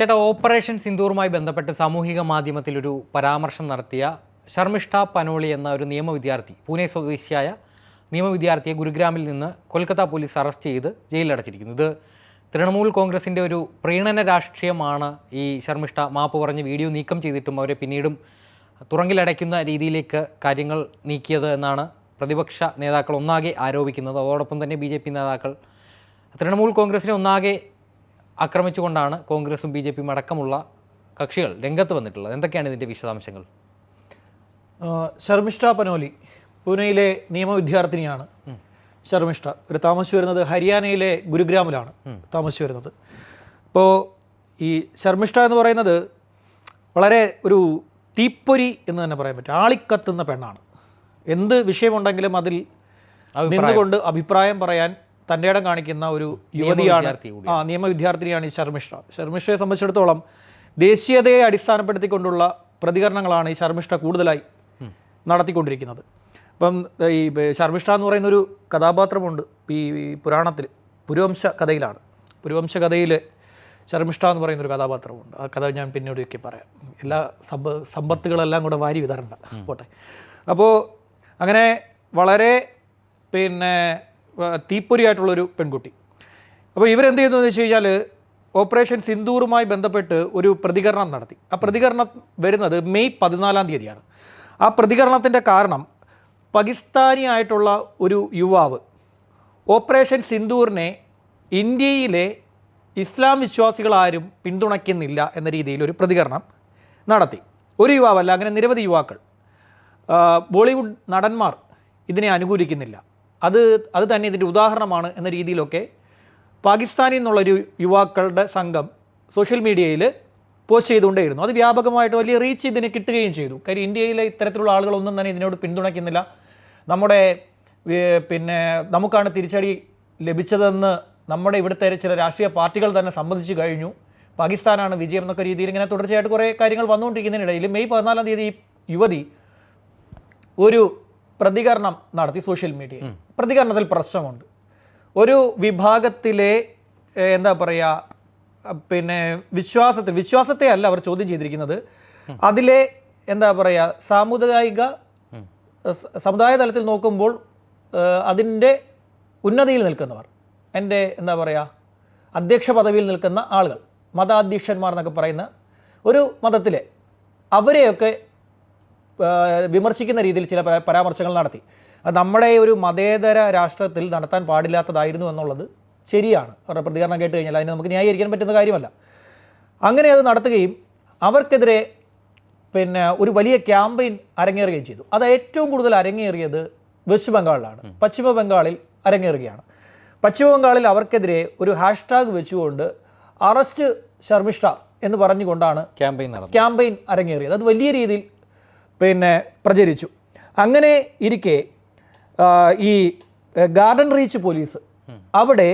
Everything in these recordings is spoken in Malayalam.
ചേട്ടാ ഓപ്പറേഷൻ സിന്ദൂറുമായി ബന്ധപ്പെട്ട് സാമൂഹിക മാധ്യമത്തിൽ ഒരു പരാമർശം നടത്തിയ ശർമിഷ്ഠ പനോളി എന്ന ഒരു നിയമ വിദ്യാർത്ഥി പൂനെ സ്വദേശിയായ നിയമ വിദ്യാർത്ഥിയെ ഗുരുഗ്രാമിൽ നിന്ന് കൊൽക്കത്ത പോലീസ് അറസ്റ്റ് ചെയ്ത് ജയിലിലടച്ചിരിക്കുന്നു. ഇത് തൃണമൂൽ കോൺഗ്രസിന്റെ ഒരു പ്രീണന രാഷ്ട്രീയമാണ് ഈ ശർമിഷ്ഠ. മാപ്പ് പറഞ്ഞ് വീഡിയോ നീക്കം ചെയ്തിട്ടും അവരെ പിന്നീടും തുറങ്കിലടയ്ക്കുന്ന രീതിയിലേക്ക് കാര്യങ്ങൾ നീക്കിയത് എന്നാണ് പ്രതിപക്ഷ നേതാക്കൾ ഒന്നാകെ ആരോപിക്കുന്നത്. അതോടൊപ്പം തന്നെ ബി നേതാക്കൾ തൃണമൂൽ കോൺഗ്രസിനെ ഒന്നാകെ ആക്രമിച്ചുകൊണ്ടാണ് കോൺഗ്രസും ബി ജെ പിയും അടക്കമുള്ള കക്ഷികൾ രംഗത്ത് വന്നിട്ടുള്ളത്. എന്തൊക്കെയാണ് ഇതിന്റെ വിശദാംശങ്ങൾ? ശർമിഷ്ഠ പനോലി പൂനെയിലെ നിയമ വിദ്യാർത്ഥിനിയാണ് ശർമിഷ്ഠ. ഇവർ താമസിച്ചു വരുന്നത് ഹരിയാനയിലെ ഗുരുഗ്രാമിലാണ് താമസിച്ചു വരുന്നത്. അപ്പോൾ ഈ ശർമിഷ്ഠ എന്ന് പറയുന്നത് വളരെ ഒരു തീപ്പൊരി എന്ന് തന്നെ പറയാൻ പറ്റും. ആളിക്കത്തുന്ന പെണ്ണാണ്. എന്ത് വിഷയമുണ്ടെങ്കിലും അതിൽ നിന്നുകൊണ്ട് അഭിപ്രായം പറയാൻ തന്റെ ഇടം കാണിക്കുന്ന ഒരു യുവതിയാണ് ആ നിയമ വിദ്യാർത്ഥിനിയാണ് ഈ ശർമിഷ്ഠ. ശർമിഷ്ഠയെ സംബന്ധിച്ചിടത്തോളം ദേശീയതയെ അടിസ്ഥാനപ്പെടുത്തിക്കൊണ്ടുള്ള പ്രതികരണങ്ങളാണ് ഈ ശർമിഷ്ഠ കൂടുതലായി നടത്തിക്കൊണ്ടിരിക്കുന്നത്. അപ്പം ഈ ശർമിഷ്ഠ എന്ന് പറയുന്ന ഒരു കഥാപാത്രമുണ്ട് ഈ പുരാണത്തിൽ പുരുവംശ കഥയിലാണ്. പുരുവംശ കഥയിൽ ശർമിഷ്ഠ എന്ന് പറയുന്ന ഒരു കഥാപാത്രമുണ്ട്. ആ കഥ ഞാൻ പിന്നീടൊക്കെ പറയാം. എല്ലാ സമ്പ സമ്പത്തുകളെല്ലാം കൂടെ വാരി വിതറണ്ട. പോട്ടെ. അപ്പോൾ അങ്ങനെ വളരെ പിന്നെ തീപ്പൊരിയായിട്ടുള്ളൊരു പെൺകുട്ടി. അപ്പോൾ ഇവരെന്ത് ചെയ്യുന്നു എന്ന് വെച്ച് കഴിഞ്ഞാൽ ഓപ്പറേഷൻ സിന്ദൂറുമായി ബന്ധപ്പെട്ട് ഒരു പ്രതികരണം നടത്തി. ആ പ്രതികരണം വരുന്നത് മെയ് പതിനാലാം തീയതിയാണ്. ആ പ്രതികരണത്തിന്റെ കാരണം പാകിസ്ഥാനി ആയിട്ടുള്ള ഒരു യുവാവ് ഓപ്പറേഷൻ സിന്ദൂറിനെ ഇന്ത്യയിലെ ഇസ്ലാം വിശ്വാസികളാരും പിന്തുണയ്ക്കുന്നില്ല എന്ന രീതിയിൽ ഒരു പ്രതികരണം നടത്തി. ഒരു യുവാവല്ല അങ്ങനെ നിരവധി യുവാക്കൾ. ബോളിവുഡ് നടന്മാർ ഇതിനെ അനുകൂലിക്കുന്നില്ല. അത് അത് തന്നെ ഇതിന്റെ ഉദാഹരണമാണ് എന്ന രീതിയിലൊക്കെ പാകിസ്ഥാനിൽ നിന്നുള്ളൊരു യുവാക്കളുടെ സംഘം സോഷ്യൽ മീഡിയയിൽ പോസ്റ്റ് ചെയ്തുകൊണ്ടേയിരുന്നു. അത് വ്യാപകമായിട്ട് വലിയ റീച്ച് ഇതിന് കിട്ടുകയും ചെയ്തു. കാര്യം ഇന്ത്യയിലെ ഇത്തരത്തിലുള്ള ആളുകളൊന്നും തന്നെ ഇതിനോട് പിന്തുണയ്ക്കുന്നില്ല. നമ്മുടെ പിന്നെ നമുക്കാണ് തിരിച്ചടി ലഭിച്ചതെന്ന് നമ്മുടെ ഇവിടുത്തെ ചില രാഷ്ട്രീയ പാർട്ടികൾ തന്നെ സമ്മതിച്ചു കഴിഞ്ഞു. പാകിസ്ഥാനാണ് വിജയം എന്നൊക്കെ രീതിയിൽ ഇങ്ങനെ തുടർച്ചയായിട്ട് കുറേ കാര്യങ്ങൾ വന്നുകൊണ്ടിരിക്കുന്നതിനിടയിൽ മെയ് പതിനാലാം തീയതി ഈ യുവതി ഒരു പ്രതികരണം നടത്തി സോഷ്യൽ മീഡിയ പ്രതികരണത്തിൽ പ്രശ്നമുണ്ട്. ഒരു വിഭാഗത്തിലെ എന്താ പറയുക പിന്നെ വിശ്വാസത്തെ വിശ്വാസത്തെ അല്ല അവർ ചോദ്യം ചെയ്തിരിക്കുന്നത്. അതിലെ എന്താ പറയുക സാമുദായിക സമുദായ തലത്തിൽ നോക്കുമ്പോൾ അതിന്റെ ഉന്നതിയിൽ നിൽക്കുന്നവർ എന്റെ എന്താ പറയുക അധ്യക്ഷ പദവിയിൽ നിൽക്കുന്ന ആളുകൾ മതാധ്യക്ഷന്മാർ എന്നൊക്കെ പറയുന്ന ഒരു മതത്തിലെ അവരെയൊക്കെ വിമർശിക്കുന്ന രീതിയിൽ ചില പരാ- പരാമർശങ്ങൾ നടത്തി. അത് നമ്മുടെ ഒരു മതേതര രാഷ്ട്രത്തിൽ നടത്താൻ പാടില്ലാത്തതായിരുന്നു എന്നുള്ളത് ശരിയാണ്. അവരുടെ പ്രതികരണം കേട്ട് കഴിഞ്ഞാൽ അതിന് നമുക്ക് ന്യായീകരിക്കാൻ പറ്റുന്ന കാര്യമല്ല. അങ്ങനെ അത് നടത്തുകയും അവർക്കെതിരെ പിന്നെ ഒരു വലിയ ക്യാമ്പയിൻ അരങ്ങേറുകയും ചെയ്തു. അത് ഏറ്റവും കൂടുതൽ അരങ്ങേറിയത് വെസ്റ്റ് ബംഗാളിലാണ്. പശ്ചിമ ബംഗാളിൽ അരങ്ങേറുകയാണ്. പശ്ചിമ ബംഗാളിൽ അവർക്കെതിരെ ഒരു ഹാഷ്ടാഗ് വെച്ചുകൊണ്ട് അറസ്റ്റ് ശർമിഷ്ഠ എന്ന് പറഞ്ഞുകൊണ്ടാണ് ക്യാമ്പയിൻ ക്യാമ്പയിൻ അരങ്ങേറിയത്. അത് വലിയ രീതിയിൽ പിന്നെ പ്രചരിച്ചു. അങ്ങനെ ഇരിക്കെ ഈ ഗാർഡൻ റീച്ച് പോലീസ് അവിടെ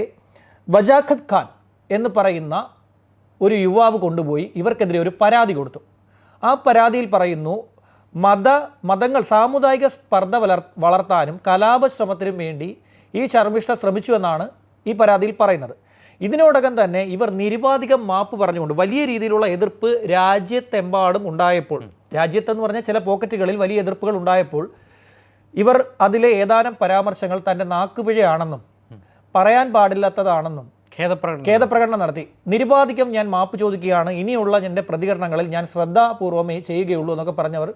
വജാഖത്ത് ഖാൻ എന്ന് പറയുന്ന ഒരു യുവാവ് കൊണ്ടുപോയി ഇവർക്കെതിരെ ഒരു പരാതി കൊടുത്തു. ആ പരാതിയിൽ പറയുന്നു മത മതങ്ങൾ സാമുദായിക സ്പർദ്ധ വളർ വളർത്താനും കലാപശ്രമത്തിനും വേണ്ടി ഈ ശർമ്മിഷ്ഠ ശ്രമിച്ചു എന്നാണ് ഈ പരാതിയിൽ പറയുന്നത്. ഇതിനോടകം തന്നെ ഇവർ നിരുപാധികം മാപ്പ് പറഞ്ഞുകൊണ്ട് വലിയ രീതിയിലുള്ള എതിർപ്പ് രാജ്യത്തെമ്പാടും ഉണ്ടായപ്പോൾ രാജ്യത്തെന്ന് പറഞ്ഞാൽ ചില പോക്കറ്റുകളിൽ വലിയ എതിർപ്പുകൾ ഉണ്ടായപ്പോൾ ഇവർ അതിലെ ഏതാനും പരാമർശങ്ങൾ തന്റെ നാക്കുപിഴയാണെന്നും പറയാൻ പാടില്ലാത്തതാണെന്നും ഖേദപ്രകടനം ഖേദപ്രകടനം നടത്തി. നിരുപാധികം ഞാൻ മാപ്പ് ചോദിക്കുകയാണ് ഇനിയുള്ള എന്റെ പ്രതികരണങ്ങളിൽ ഞാൻ ശ്രദ്ധാപൂർവമേ ചെയ്യുകയുള്ളൂ എന്നൊക്കെ പറഞ്ഞവർ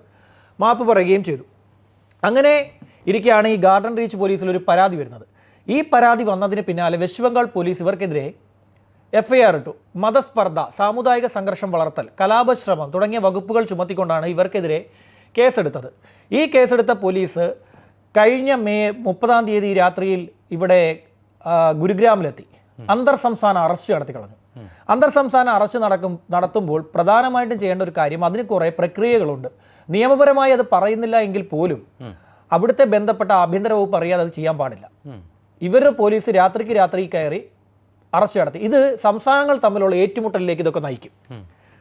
മാപ്പ് പറയുകയും ചെയ്തു. അങ്ങനെ ഇരിക്കുകയാണ് ഈ ഗാർഡൻ റീച്ച് പോലീസിൽ ഒരു പരാതി വരുന്നത്. ഈ പരാതി വന്നതിന് പിന്നാലെ വെസ്റ്റ് ബംഗാൾ പോലീസ് ഇവർക്കെതിരെ എഫ് ഐ ആർ ഇട്ടു. മതസ്പർദ്ധ സാമുദായിക സംഘർഷം വളർത്തൽ കലാപശ്രമം തുടങ്ങിയ വകുപ്പുകൾ ചുമത്തിക്കൊണ്ടാണ് ഇവർക്കെതിരെ കേസെടുത്തത്. ഈ കേസെടുത്ത പോലീസ് കഴിഞ്ഞ മെയ് മുപ്പതാം തീയതി രാത്രിയിൽ ഇവിടെ ഗുരുഗ്രാമിലെത്തി. അന്തർ സംസ്ഥാന അറസ്റ്റ് നടത്തി കളഞ്ഞു. അന്തർ സംസ്ഥാന അറസ്റ്റ് നടക്കും നടത്തുമ്പോൾ പ്രധാനമായിട്ടും ചെയ്യേണ്ട ഒരു കാര്യം അതിന് കുറേ പ്രക്രിയകളുണ്ട്. നിയമപരമായി അത് പറയുന്നില്ല എങ്കിൽ പോലും അവിടുത്തെ ബന്ധപ്പെട്ട ആഭ്യന്തര വകുപ്പ് അറിയാതെ അത് ചെയ്യാൻ പാടില്ല. ഇവരുടെ പോലീസ് രാത്രിക്ക് രാത്രി കയറി അറസ്റ്റ് നടത്തി. ഇത് സംസ്ഥാനങ്ങൾ തമ്മിലുള്ള ഏറ്റുമുട്ടലിലേക്ക് ഇതൊക്കെ നയിക്കും.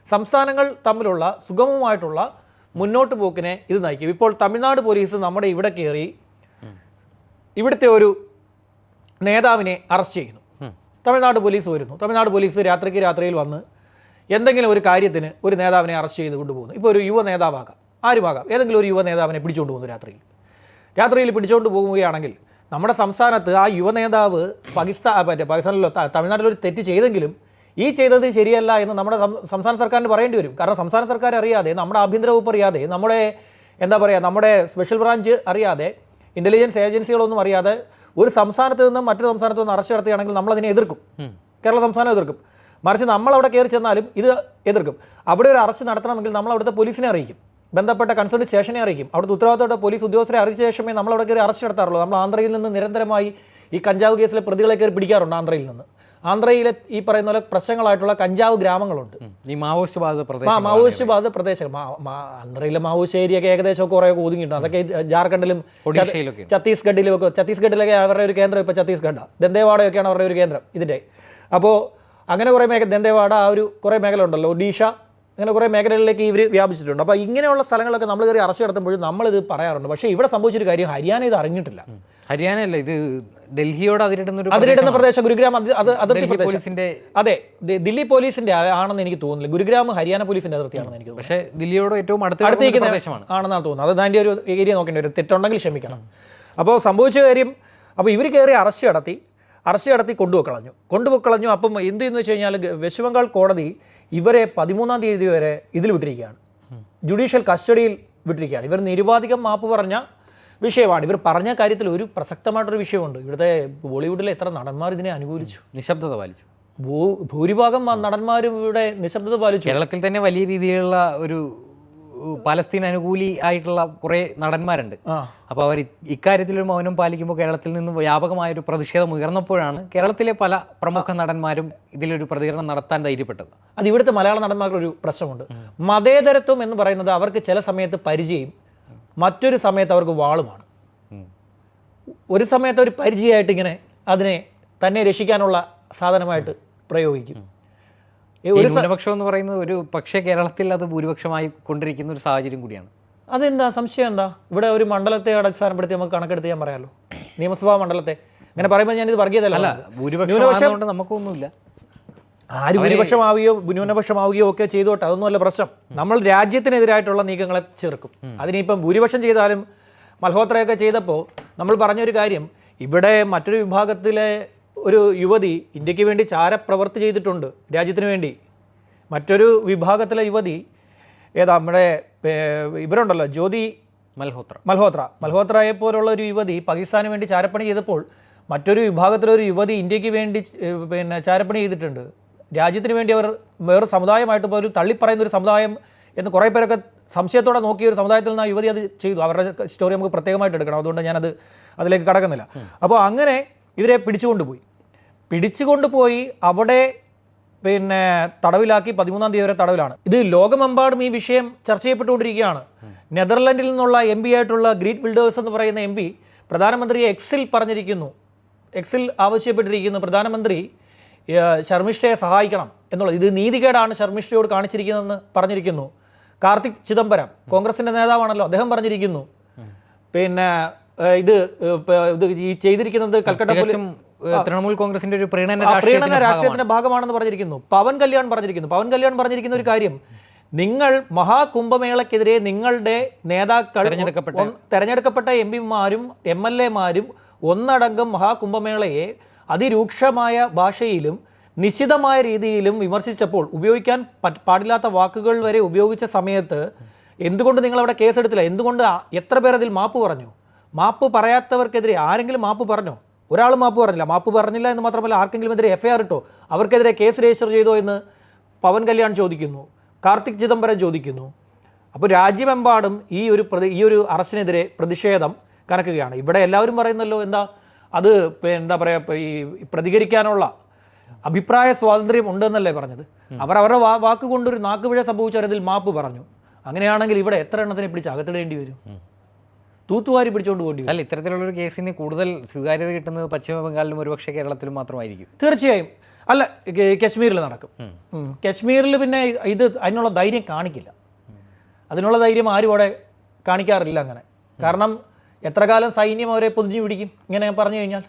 സംസ്ഥാനങ്ങൾ തമ്മിലുള്ള സുഗമമായിട്ടുള്ള മുന്നോട്ട് പോക്കിനെ ഇത് നയിക്കും. ഇപ്പോൾ തമിഴ്നാട് പോലീസ് നമ്മുടെ ഇവിടെ കയറി ഇവിടുത്തെ ഒരു നേതാവിനെ അറസ്റ്റ് ചെയ്യുന്നു. തമിഴ്നാട് പോലീസ് വരുന്നു. തമിഴ്നാട് പോലീസ് രാത്രിക്ക് രാത്രിയിൽ വന്ന് എന്തെങ്കിലും ഒരു കാര്യത്തിന് ഒരു നേതാവിനെ അറസ്റ്റ് ചെയ്ത് കൊണ്ടുപോകുന്നു. ഇപ്പോൾ ഒരു യുവ നേതാവാകാം. ആരുമാകാം? ഏതെങ്കിലും ഒരു യുവ നേതാവിനെ പിടിച്ചുകൊണ്ട് പോകുന്നു രാത്രിയിൽ. രാത്രിയിൽ പിടിച്ചുകൊണ്ട് പോവുകയാണെങ്കിൽ നമ്മുടെ സംസ്ഥാനത്ത് ആ യുവ നേതാവ് പാകിസ്ഥാൻ മറ്റേ പാകിസ്ഥാനിലോ തമിഴ്നാട്ടിലൊരു തെറ്റ് ചെയ്തെങ്കിലും ഈ ചെയ്തത് ശരിയല്ല എന്ന് നമ്മുടെ സംസ്ഥാന സർക്കാരിന് പറയേണ്ടി വരും. കാരണം സംസ്ഥാന സർക്കാർ അറിയാതെ നമ്മുടെ ആഭ്യന്തര വകുപ്പ് അറിയാതെ നമ്മുടെ എന്താ പറയുക നമ്മുടെ സ്പെഷ്യൽ ബ്രാഞ്ച് അറിയാതെ ഇന്റലിജൻസ് ഏജൻസികളൊന്നും അറിയാതെ ഒരു സംസ്ഥാനത്ത് നിന്നും മറ്റൊരു സംസ്ഥാനത്ത് നിന്ന് അറസ്റ്റ് നടത്തുകയാണെങ്കിൽ നമ്മൾ അതിനെ എതിർക്കും. കേരള സംസ്ഥാനം എതിർക്കും. മറിച്ച് നമ്മൾ അവിടെ കയറി ചെന്നാലും ഇത് എതിർക്കും. അവിടെ ഒരു അറസ്റ്റ് നടത്തണമെങ്കിൽ നമ്മൾ അവിടുത്തെ പോലീസിനെ അറിയിക്കും. ബന്ധപ്പെട്ട കൺസേൺ സ്റ്റേഷനെ അറിയിക്കും. അവിടുത്തെ ഉത്തരവാദിത്തപ്പെട്ട പോലീസ് ഉദ്യോഗസ്ഥരെ അറിയിച്ച ശേഷമേ നമ്മൾ അവിടെ കയറി അറസ്റ്റ് നടത്താറുള്ളൂ. നമ്മൾ ആന്ധ്രയിൽ നിന്ന് നിരന്തരമായി ഈ കഞ്ചാവ് കേസിലെ പ്രതികളെ കയറി പിടിക്കാറുണ്ട് ആന്ധ്രയിൽ നിന്ന്. ആന്ധ്രയിലെ ഈ പറയുന്ന പോലെ പ്രശ്നങ്ങളായിട്ടുള്ള കഞ്ചാവ് ഗ്രാമങ്ങളുണ്ട്. ഈ മാവോയിസ്റ്റ് ബാധിത പ്രദേശം ആ മാവോയിസ്റ്റ് ബാധിത പ്രദേശം ആന്ധ്രയിലെ മാവോയിസ്റ്റ് ഏരിയ ഒക്കെ ഏകദേശം കുറേ ഒതുങ്ങിയിട്ടുണ്ട്. അതൊക്കെ ജാർഖണ്ഡിലും ഛത്തീസ്ഗഡിലും ഒക്കെ ഛത്തീസ്ഗഡിലൊക്കെ അവരുടെ ഒരു കേന്ദ്രം ഇപ്പോൾ ഛത്തീസ്ഗഡാണ് ദന്തേവാഡയൊക്കെയാണ് അവരുടെ ഒരു കേന്ദ്രം ഇതിന്റെ. അപ്പോൾ അങ്ങനെ കുറേ മേഖല ദന്തേവാഡ ആ ഒരു കുറേ മേഖല ഉണ്ടല്ലോ ഒഡീഷ അങ്ങനെ കുറേ മേഖലകളിലേക്ക് ഇവർ വ്യാപിച്ചിട്ടുണ്ട്. അപ്പോൾ ഇങ്ങനെയുള്ള സ്ഥലങ്ങളൊക്കെ നമ്മൾ കയറി അറസ്റ്റ് നടത്തുമ്പോഴും നമ്മളിത് പറയാറുണ്ട്. പക്ഷേ ഇവിടെ സംഭവിച്ചൊരു കാര്യം ഹരിയാന ഇത് അറിഞ്ഞിട്ടില്ല. ഹരിയാനയല്ല ഇത് ഡൽഹിയോട് അതിരിടുന്ന ഒരു അതിരിടുന്ന പ്രദേശം ഗുരുഗ്രാം അത് അത് അതിർത്തി പോലീസിന്റെ അതെ ദില്ലി പോലീസിന്റെ ആണെന്ന് എനിക്ക് തോന്നുന്നില്ല. ഗുരുഗ്രാം ഹരിയാന പോലീസിന്റെ അതിർത്തിയാണെന്ന് എനിക്ക് പക്ഷേ ദില്ലിയോട് ഏറ്റവും അടുത്ത് കിടക്കുന്ന ഒരു അടുത്തേക്ക് പ്രദേശമാണ്. ആണെന്നാണ് തോന്നുന്നത്. അത് അതിന്റെ ഒരു ഏരിയ നോക്കേണ്ടി വരും. തെറ്റുണ്ടെങ്കിൽ ക്ഷമിക്കണം. അപ്പോൾ സംഭവിച്ച കാര്യം അപ്പോൾ ഇവർ കയറി അറസ്റ്റ് നടത്തി അറസ്റ്റ് നടത്തി കൊണ്ടുപോയി കളഞ്ഞു. കൊണ്ടുപോയി കളഞ്ഞു. അപ്പം എന്ത് എന്ന് വെച്ച് കഴിഞ്ഞാൽ വെസ്റ്റ് ബംഗാൾ കോടതി ഇവരെ പതിമൂന്നാം തീയതി വരെ ഇതിൽ വിട്ടിരിക്കുകയാണ്. ജുഡീഷ്യൽ കസ്റ്റഡിയിൽ വിട്ടിരിക്കുകയാണ്. ഇവർ നിരുപാധികം മാപ്പ് പറഞ്ഞ വിഷയമാണ്. ഇവർ പറഞ്ഞ കാര്യത്തിൽ ഒരു പ്രസക്തമായിട്ടൊരു വിഷയമുണ്ട്. ഇവിടുത്തെ ബോളിവുഡിലെ എത്ര നടന്മാർ ഇതിനെ അനുകൂലിച്ചു? നിശബ്ദത പാലിച്ചു. ഭൂ ഭൂരിഭാഗം നടന്മാരും ഇവിടെ നിശബ്ദത പാലിച്ചു. കേരളത്തിൽ തന്നെ വലിയ രീതിയിലുള്ള ഒരു പലസ്തീൻ അനുകൂലി ആയിട്ടുള്ള കുറേ നടന്മാരുണ്ട്. അപ്പോൾ അവർ ഇക്കാര്യത്തിലൊരു ഇക്കാര്യത്തിൽ ഒരു മൗനം പാലിക്കുമ്പോൾ കേരളത്തിൽ നിന്ന് വ്യാപകമായ ഒരു പ്രതിഷേധം ഉയർന്നപ്പോഴാണ് കേരളത്തിലെ പല പ്രമുഖ നടന്മാരും ഇതിലൊരു പ്രതികരണം നടത്താൻ ധൈര്യപ്പെട്ടത്. അത് ഇവിടുത്തെ മലയാള നടന്മാർക്ക് ഒരു പ്രശ്നമുണ്ട്. മതേതരത്വം എന്ന് പറയുന്നത് അവർക്ക് ചില സമയത്ത് പരിചയം മറ്റൊരു സമയത്ത് അവർക്ക് വാളുമാണ്. ഒരു സമയത്ത് ഒരു പരിചയമായിട്ട് ഇങ്ങനെ അതിനെ തന്നെ രക്ഷിക്കാനുള്ള സാധനമായിട്ട് പ്രയോഗിക്കും. ന്യൂനപക്ഷം എന്ന് പറയുന്നത് ഒരു പക്ഷേ കേരളത്തിൽ അത് ഭൂരിപക്ഷമായി കൊണ്ടിരിക്കുന്ന ഒരു സാഹചര്യം കൂടിയാണ്. അതെന്താ? സംശയം എന്താ? ഇവിടെ ഒരു മണ്ഡലത്തെ അടിസ്ഥാനപ്പെടുത്തി നമുക്ക് കണക്കെടുത്ത് ഞാൻ പറയാമല്ലോ നിയമസഭാ മണ്ഡലത്തെ. അങ്ങനെ പറയുമ്പോൾ ഞാനിത് വർഗീയതല്ല ഭൂരിപക്ഷം നമുക്കൊന്നുമില്ല. ആര് ഭൂരിപക്ഷമാവുകയോ ന്യൂനപക്ഷമാവുകയോ ഒക്കെ ചെയ്തോട്ടെ അതൊന്നുമല്ല പ്രശ്നം. നമ്മൾ രാജ്യത്തിനെതിരായിട്ടുള്ള നീക്കങ്ങളെ ചെറുക്കും. അതിനിപ്പം ഭൂരിപക്ഷം ചെയ്താലും മൽഹോത്രയൊക്കെ ചെയ്തപ്പോൾ നമ്മൾ പറഞ്ഞൊരു കാര്യം ഇവിടെ മറ്റൊരു വിഭാഗത്തിലെ ഒരു യുവതി ഇന്ത്യയ്ക്ക് വേണ്ടി ചാരപ്രവർത്തി ചെയ്തിട്ടുണ്ട് രാജ്യത്തിന് വേണ്ടി. മറ്റൊരു വിഭാഗത്തിലെ യുവതി ഏതാ നമ്മുടെ ഇവരുണ്ടല്ലോ ജ്യോതി മൽഹോത്ര. മൽഹോത്ര. മൽഹോത്രയെ പോലുള്ള ഒരു യുവതി പാകിസ്ഥാന് വേണ്ടി ചാരപ്പണി ചെയ്തപ്പോൾ മറ്റൊരു വിഭാഗത്തിലൊരു യുവതി ഇന്ത്യയ്ക്ക് വേണ്ടി പിന്നെ ചാരപ്പണി ചെയ്തിട്ടുണ്ട്. രാജ്യത്തിന് വേണ്ടി അവർ വേറെ സമുദായമായിട്ട് പോലും തള്ളിപ്പറയുന്ന ഒരു സമുദായം എന്ന് കുറേ പേരൊക്കെ സംശയത്തോടെ നോക്കിയ ഒരു സമുദായത്തിൽ നിന്ന് ആ യുവതി അത് ചെയ്തു. അവരുടെ സ്റ്റോറി നമുക്ക് പ്രത്യേകമായിട്ട് എടുക്കണം. അതുകൊണ്ട് ഞാനത് അതിലേക്ക് കടക്കുന്നില്ല. അപ്പോൾ അങ്ങനെ ഇവരെ പിടിച്ചുകൊണ്ടുപോയി. പിടിച്ചുകൊണ്ടുപോയി അവിടെ പിന്നെ തടവിലാക്കി പതിമൂന്നാം തീയതി വരെ തടവിലാണ്. ഇത് ലോകമെമ്പാടും ഈ വിഷയം ചർച്ച ചെയ്യപ്പെട്ടുകൊണ്ടിരിക്കുകയാണ്. നെതർലൻഡിൽ നിന്നുള്ള എം പി ആയിട്ടുള്ള ഗ്രീറ്റ് വിൽഡേഴ്സ് എന്ന് പറയുന്ന എം പി പ്രധാനമന്ത്രിയെ എക്സിൽ പറഞ്ഞിരിക്കുന്നു. എക്സിൽ ആവശ്യപ്പെട്ടിരിക്കുന്നു പ്രധാനമന്ത്രി ശർമിഷ്ഠയെ സഹായിക്കണം എന്നുള്ളത്. ഇത് നീതികേടാണ് ശർമിഷ്ഠയോട് കാണിച്ചിരിക്കുന്നതെന്ന് പറഞ്ഞിരിക്കുന്നു. കാർത്തിക് ചിദംബരം കോൺഗ്രസിന്റെ നേതാവാണല്ലോ അദ്ദേഹം പറഞ്ഞിരിക്കുന്നു. പിന്നെ ഇത് ഇത് ഈ ചെയ്തിരിക്കുന്നത് കൽക്കട്ട പോലീസ് തൃണമൂൽ കോൺഗ്രസിന്റെ ഒരു പ്രീണന പ്രീണന രാഷ്ട്രീയത്തിന്റെ ഭാഗമാണെന്ന് പറഞ്ഞിരിക്കുന്നു. പവൻ കല്യാൺ പറഞ്ഞിരിക്കുന്നു. പവൻ കല്യാൺ പറഞ്ഞിരിക്കുന്ന ഒരു കാര്യം നിങ്ങൾ മഹാകുംഭമേളക്കെതിരെ നിങ്ങളുടെ നേതാക്കൾ തെരഞ്ഞെടുക്കപ്പെട്ട എം പിമാരും എം എൽ എമാരും ഒന്നടങ്കം മഹാകുംഭമേളയെ അതിരൂക്ഷമായ ഭാഷയിലും നിശിതമായ രീതിയിലും വിമർശിച്ചപ്പോൾ ഉപയോഗിക്കാൻ പാടില്ലാത്ത വാക്കുകൾ വരെ ഉപയോഗിച്ച സമയത്ത് എന്തുകൊണ്ട് നിങ്ങൾ അവിടെ കേസെടുത്തില്ല? എന്തുകൊണ്ട് എത്ര പേർ അതിൽ മാപ്പ് പറഞ്ഞു? മാപ്പ് പറയാത്തവർക്കെതിരെ ആരെങ്കിലും മാപ്പ് പറഞ്ഞോ? ഒരാൾ മാപ്പ് പറഞ്ഞില്ല. മാപ്പ് പറഞ്ഞില്ല എന്ന് മാത്രമല്ല ആർക്കെങ്കിലും എതിരെ എഫ്ഐആർ ഇട്ടോ? അവർക്കെതിരെ കേസ് രജിസ്റ്റർ ചെയ്തോ എന്ന് പവൻ കല്യാൺ ചോദിക്കുന്നു. കാർത്തിക് ചിദംബരം ചോദിക്കുന്നു. അപ്പോൾ രാജ്യമെമ്പാടും ഈ ഒരു പ്രതി ഈ ഒരു അറസ്റ്റിനെതിരെ പ്രതിഷേധം കനക്കുകയാണ്. ഇവിടെ എല്ലാവരും പറയുന്നല്ലോ എന്താ? അത് എന്താ പറയുക ഈ പ്രതികരിക്കാനുള്ള അഭിപ്രായ സ്വാതന്ത്ര്യം ഉണ്ടെന്നല്ലേ പറഞ്ഞത്. അവർ അവരുടെ വാ വാക്ക് കൊണ്ടൊരു നാക്കുപിഴ സംഭവിച്ചവരതിൽ മാപ്പ് പറഞ്ഞു. അങ്ങനെയാണെങ്കിൽ ഇവിടെ എത്ര എണ്ണത്തിനെ പിടിച്ച് അകത്തിടേണ്ടി വരും? തൂത്തുവാരി പിടിച്ചുകൊണ്ട് പോകേണ്ടി വരും. അല്ല ഇത്തരത്തിലുള്ള ഒരു കേസിന് കൂടുതൽ സ്വീകാര്യത കിട്ടുന്നത് പശ്ചിമ ബംഗാളിലും ഒരുപക്ഷെ കേരളത്തിലും മാത്രമായിരിക്കും. തീർച്ചയായും. അല്ല കശ്മീരിൽ നടക്കും. കശ്മീരിൽ പിന്നെ ഇത് അതിനുള്ള ധൈര്യം കാണിക്കില്ല. അതിനുള്ള ധൈര്യം ആരും അവിടെ കാണിക്കാറില്ല അങ്ങനെ. കാരണം എത്ര കാലം സൈന്യം അവരെ പൊതിഞ്ഞു പിടിക്കും ഇങ്ങനെ പറഞ്ഞു കഴിഞ്ഞാൽ.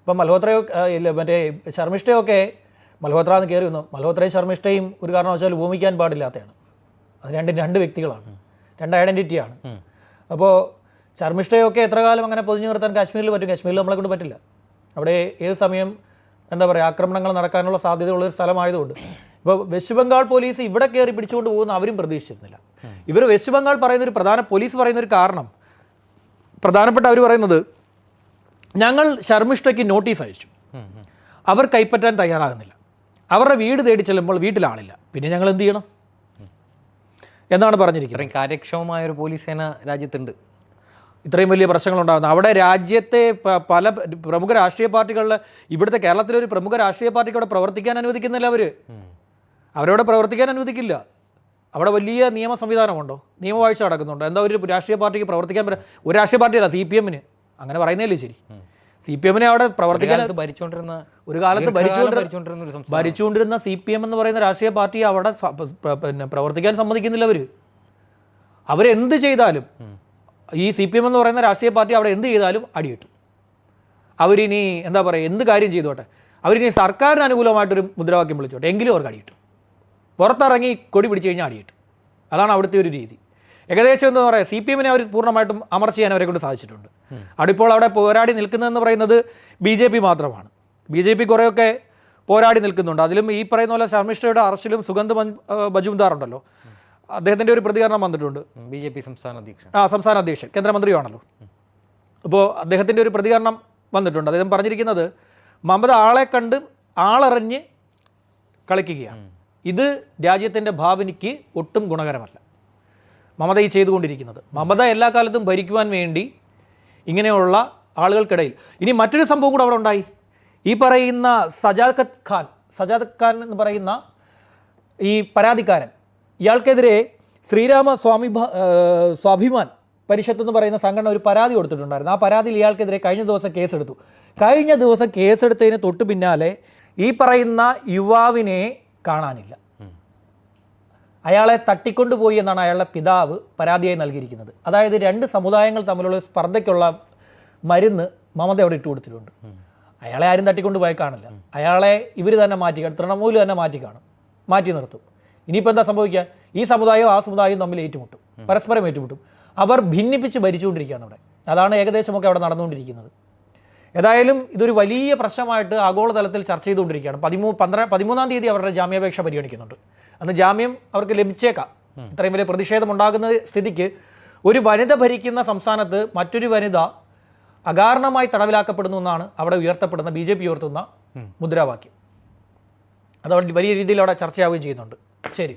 ഇപ്പം മൽഹോത്രയോ ഇല്ല മറ്റേ ശർമ്മിഷ്ഠയൊക്കെ മൽഹോത്ര എന്ന് കയറി വന്നു. മൽഹോത്രയും ശർമ്മിഷ്ഠയും ഒരു കാരണവശാലും ഭൂമിക്കാൻ പാടില്ലാത്തതാണ് അത് രണ്ടും രണ്ട് വ്യക്തികളാണ്. രണ്ട് ഐഡന്റിറ്റിയാണ് അപ്പോൾ ശർമ്മിഷ്ഠയൊക്കെ എത്ര കാലം അങ്ങനെ പൊതിഞ്ഞു നിർത്താൻ കാശ്മീരിൽ പറ്റും? കാശ്മീരിൽ നമ്മളെ കൊണ്ട് പറ്റില്ല. അവിടെ ഏത് സമയം എന്താ പറയുക ആക്രമണങ്ങൾ നടക്കാനുള്ള സാധ്യതയുള്ള ഒരു സ്ഥലമായതുകൊണ്ട്. ഇപ്പോൾ വെസ്റ്റ് ബംഗാൾ പോലീസ് ഇവിടെ കയറി പിടിച്ചുകൊണ്ട് പോകുന്ന അവരും പ്രതീക്ഷിച്ചിരുന്നില്ല. ഇവർ വെസ്റ്റ് ബംഗാൾ പറയുന്ന ഒരു പ്രധാന പോലീസ് പറയുന്ന ഒരു കാരണം പ്രധാനപ്പെട്ട അവർ പറയുന്നത് ഞങ്ങൾ ശർമ്മിഷ്ഠയ്ക്ക് നോട്ടീസ് അയച്ചു. അവർ കൈപ്പറ്റാൻ തയ്യാറാകുന്നില്ല. അവരുടെ വീട് തേടി ചെല്ലുമ്പോൾ വീട്ടിൽ ആളില്ല. പിന്നെ ഞങ്ങൾ എന്ത് ചെയ്യണം? എന്നാണ് പറഞ്ഞിരിക്കുന്നത്. കാര്യക്ഷമമായ ഒരു പോലീസ് സേന രാജ്യത്തുണ്ട്. ഇത്രയും വലിയ പ്രശ്നങ്ങളുണ്ടാകുന്നത്. അവിടെ രാജ്യത്തെ പല പ്രമുഖ രാഷ്ട്രീയ പാർട്ടികളിൽ ഇവിടുത്തെ കേരളത്തിലെ ഒരു പ്രമുഖ രാഷ്ട്രീയ പാർട്ടിക്ക് അവിടെ പ്രവർത്തിക്കാൻ അനുവദിക്കുന്നില്ല അവർ അവരവിടെ പ്രവർത്തിക്കാൻ അനുവദിക്കില്ല. അവിടെ വലിയ നിയമ സംവിധാനമുണ്ടോ? നിയമവാഴ്ച നടക്കുന്നുണ്ടോ? എന്താ ഒരു രാഷ്ട്രീയ പാർട്ടിക്ക് പ്രവർത്തിക്കാൻ പറ്റ ഒരു രാഷ്ട്രീയ പാർട്ടിയല്ല സി പി എമ്മിന്. അങ്ങനെ പറയുന്നതല്ലേ ശരി. സി പി എമ്മിനെ അവിടെ പ്രവർത്തിക്കാൻ ഭരിച്ചുകൊണ്ടിരുന്ന ഒരു കാലത്ത് ഭരിച്ചുകൊണ്ടിരുന്ന ഭരിച്ചുകൊണ്ടിരുന്ന സി പി എം എന്ന് പറയുന്ന രാഷ്ട്രീയ പാർട്ടി അവിടെ പിന്നെ പ്രവർത്തിക്കാൻ സമ്മതിക്കുന്നില്ല അവർ അവരെന്ത് ചെയ്താലും ഈ സി പി എം എന്ന് പറയുന്ന രാഷ്ട്രീയ പാർട്ടി അവിടെ എന്ത് ചെയ്താലും അടിയിട്ടു. അവരിനി എന്താ പറയുക എന്ത് കാര്യം ചെയ്തോട്ടെ. അവരിനി സർക്കാരിന് അനുകൂലമായിട്ടൊരു മുദ്രാവാക്യം വിളിച്ചോട്ടെ. എങ്കിലും അവർക്ക് അടിയിട്ടു. പുറത്തിറങ്ങി കൊടി പിടിച്ചു കഴിഞ്ഞാൽ അടിയിട്ടു. അതാണ് അവിടുത്തെ ഒരു രീതി. ഏകദേശം എന്ന് പറയുക സി പി എമ്മിനെ അവർ പൂർണമായിട്ടും അമർച്ച ചെയ്യാൻ അവരെ കൊണ്ട് സാധിച്ചിട്ടുണ്ട്. അടിപ്പോൾ അവിടെ പോരാടി നിൽക്കുന്നതെന്ന് പറയുന്നത് ബി ജെ പി മാത്രമാണ്. ബി ജെ പി കുറേയൊക്കെ പോരാടി നിൽക്കുന്നുണ്ട്. അതിലും ഈ പറയുന്ന പോലെ ശർമ്മിഷ്ഠയുടെ അറസ്റ്റിലും സുഗന്ധ മജുംദാർ ഉണ്ടല്ലോ അദ്ദേഹത്തിന്റെ ഒരു പ്രതികരണം വന്നിട്ടുണ്ട്. ബി ജെ പി സംസ്ഥാന അധ്യക്ഷൻ. ആ സംസ്ഥാന അധ്യക്ഷൻ കേന്ദ്രമന്ത്രിയാണല്ലോ. അപ്പോൾ അദ്ദേഹത്തിന്റെ ഒരു പ്രതികരണം വന്നിട്ടുണ്ട്. അദ്ദേഹം പറഞ്ഞിരിക്കുന്നത് മമത ആളെ കണ്ട് ആളറിഞ്ഞ് കളിക്കുകയാണ്. ഇത് രാജ്യത്തിന്റെ ഭാവനയ്ക്ക് ഒട്ടും ഗുണകരമല്ല. മമത ഈ ചെയ്തുകൊണ്ടിരിക്കുന്നത്. മമത എല്ലാ കാലത്തും ഭരിക്കുവാൻ വേണ്ടി ഇങ്ങനെയുള്ള ആളുകൾക്കിടയിൽ. ഇനി മറ്റൊരു സംഭവം കൂടെ അവിടെ ഉണ്ടായി. ഈ പറയുന്ന സജാദ് ഖാൻ സജാദ് ഖാൻ എന്ന് പറയുന്ന ഈ പരാതിക്കാരൻ ഇയാൾക്കെതിരെ ശ്രീരാമ സ്വാമി സ്വാഭിമാൻ പരിഷത്ത് എന്ന് പറയുന്ന സംഘടന ഒരു പരാതി കൊടുത്തിട്ടുണ്ടായിരുന്നു. ആ പരാതിയിൽ ഇയാൾക്കെതിരെ കഴിഞ്ഞ ദിവസം കേസെടുത്തു. കഴിഞ്ഞ ദിവസം കേസെടുത്തതിന് തൊട്ട് പിന്നാലെ ഈ പറയുന്ന യുവാവിനെ കാണാനില്ല. അയാളെ തട്ടിക്കൊണ്ടുപോയി എന്നാണ് അയാളുടെ പിതാവ് പരാതിയായി നൽകിയിരിക്കുന്നത്. അതായത് രണ്ട് സമുദായങ്ങൾ തമ്മിലുള്ള സ്പർദ്ധയ്ക്കുള്ള മരുന്ന് മമത അവിടെ ഇട്ട് കൊടുത്തിട്ടുണ്ട്. അയാളെ ആരും തട്ടിക്കൊണ്ടുപോയി കാണില്ല അയാളെ ഇവർ തന്നെ മാറ്റി തൃണമൂൽ തന്നെ മാറ്റി കാണും മാറ്റി നിർത്തും. ഇനിയിപ്പോൾ എന്താ സംഭവിക്കുക? ഈ സമുദായവും ആ സമുദായവും തമ്മിൽ ഏറ്റുമുട്ടും. പരസ്പരം ഏറ്റുമുട്ടും. അവർ ഭിന്നിപ്പിച്ച് ഭരിച്ചുകൊണ്ടിരിക്കുകയാണ് അവിടെ. അതാണ് ഏകദേശമൊക്കെ അവിടെ നടന്നുകൊണ്ടിരിക്കുന്നത്. ഏതായാലും ഇതൊരു വലിയ പ്രശ്നമായിട്ട് ആഗോളതലത്തിൽ ചർച്ച ചെയ്തുകൊണ്ടിരിക്കുകയാണ്. പതിമൂ പന്ത്രണ്ട് പതിമൂന്നാം തീയതി അവരുടെ ജാമ്യാപേക്ഷ പരിഗണിക്കുന്നുണ്ട്. അന്ന് ജാമ്യം അവർക്ക് ലഭിച്ചേക്കാം. ഇത്രയും വലിയ പ്രതിഷേധം ഉണ്ടാകുന്ന സ്ഥിതിക്ക് ഒരു വനിത ഭരിക്കുന്ന സംസ്ഥാനത്ത് മറ്റൊരു വനിത അകാരണമായി തടവിലാക്കപ്പെടുന്നു എന്നാണ് അവിടെ ഉയർത്തപ്പെടുന്ന ബി ജെ പി ഉയർത്തുന്ന മുദ്രാവാക്യം. അത് വലിയ രീതിയിൽ അവിടെ ചർച്ചയാവുകയും ചെയ്യുന്നുണ്ട്. ശരി.